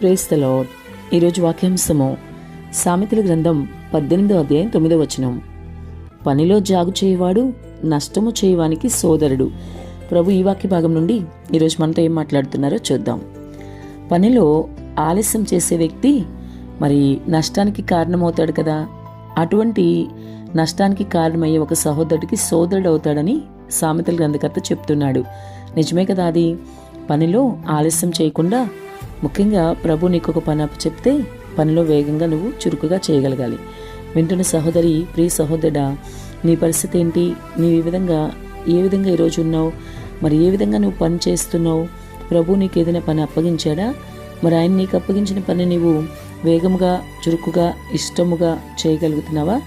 ప్రేస్తలో ఈరోజు వాక్యాంశము సామెతల గ్రంథం పద్దెనిమిదో అధ్యాయం తొమ్మిదో వచనం. పనిలో జాగు చేయవాడు నష్టము చేయవానికి సోదరుడు. ప్రభు ఈ వాక్య భాగం నుండి ఈరోజు మనతో ఏం మాట్లాడుతున్నారో చూద్దాం. పనిలో ఆలస్యం చేసే వ్యక్తి మరి నష్టానికి కారణమవుతాడు కదా. అటువంటి నష్టానికి కారణమయ్యే ఒక సహోదరుడికి సోదరుడు అవుతాడని సామెతల గ్రంథకర్త చెప్తున్నాడు. నిజమే కదా అది? పనిలో ఆలస్యం చేయకుండా ముఖ్యంగా ప్రభు నీకు ఒక పని అప్పు చెప్తే పనిలో వేగంగా నువ్వు చురుకుగా చేయగలగాలి. వింటున్న సహోదరి ప్రియ సహోదరుడా నీ పరిస్థితి ఏంటి? నీవు ఈ విధంగా ఏ విధంగా ఈరోజు ఉన్నావు? మరి ఏ విధంగా నువ్వు పని చేస్తున్నావు? ప్రభు నీకు ఏదైనా పని అప్పగించాడా? మరి ఆయన నీకు అప్పగించిన పని నీవు వేగముగా చురుకుగా ఇష్టముగా చేయగలుగుతున్నావా?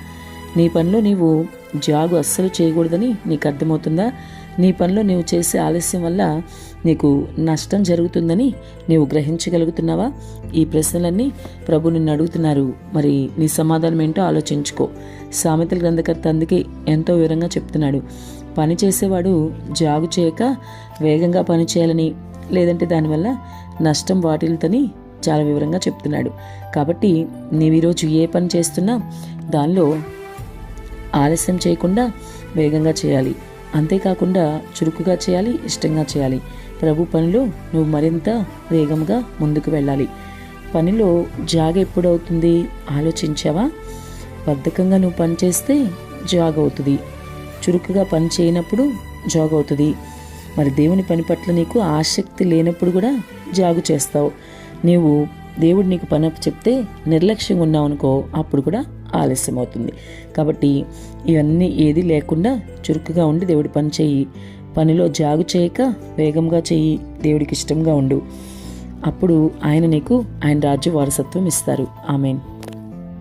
నీ పనిలో నీవు జాగు అస్సలు చేయకూడదని నీకు అర్థమవుతుందా? నీ పనిలో నీవు చేసే ఆలస్యం వల్ల నీకు నష్టం జరుగుతుందని నీవు గ్రహించగలుగుతున్నావా? ఈ ప్రశ్నలన్నీ ప్రభు నిన్ను అడుగుతున్నారు. మరి నీ సమాధానం ఏంటో ఆలోచించుకో. సామెతల గ్రంథకర్త అందుకే ఎంతో వివరంగా చెప్తున్నాడు. పని చేసేవాడు జాగు చేయక వేగంగా పని చేయాలని లేదంటే దానివల్ల నష్టం వాటిల్తని చాలా వివరంగా చెప్తున్నాడు. కాబట్టి నీవు ఈరోజు ఏ పని చేస్తున్నా దానిలో ఆలస్యం చేయకుండా వేగంగా చేయాలి. అంతేకాకుండా చురుకుగా చేయాలి ఇష్టంగా చేయాలి. ప్రభు పనిలో నువ్వు మరింత వేగంగా ముందుకు వెళ్ళాలి. పనిలో జాగ ఎప్పుడవుతుంది? ఆలోచించావా? బద్ధకంగా నువ్వు పని చేస్తే జాగ్ అవుతుంది. చురుకుగా పని చేయనప్పుడు జాగ్ అవుతుంది. మరి దేవుని పని పట్ల నీకు ఆసక్తి లేనప్పుడు కూడా జాగు చేస్తావు. నీవు దేవుడు నీకు పని చెప్తే నిర్లక్ష్యంగా ఉన్నావు అనుకో అప్పుడు కూడా ఆలస్యం అవుతుంది. కాబట్టి ఇవన్నీ ఏది లేకుండా చురుకుగా ఉండి దేవుడి పని చెయ్యి పనిలో జాగు చేయక వేగంగా చెయ్యి దేవుడికి ఇష్టంగా ఉండు. అప్పుడు ఆయన నీకు ఆయన రాజ్య వారసత్వం ఇస్తారు. ఆమెన్.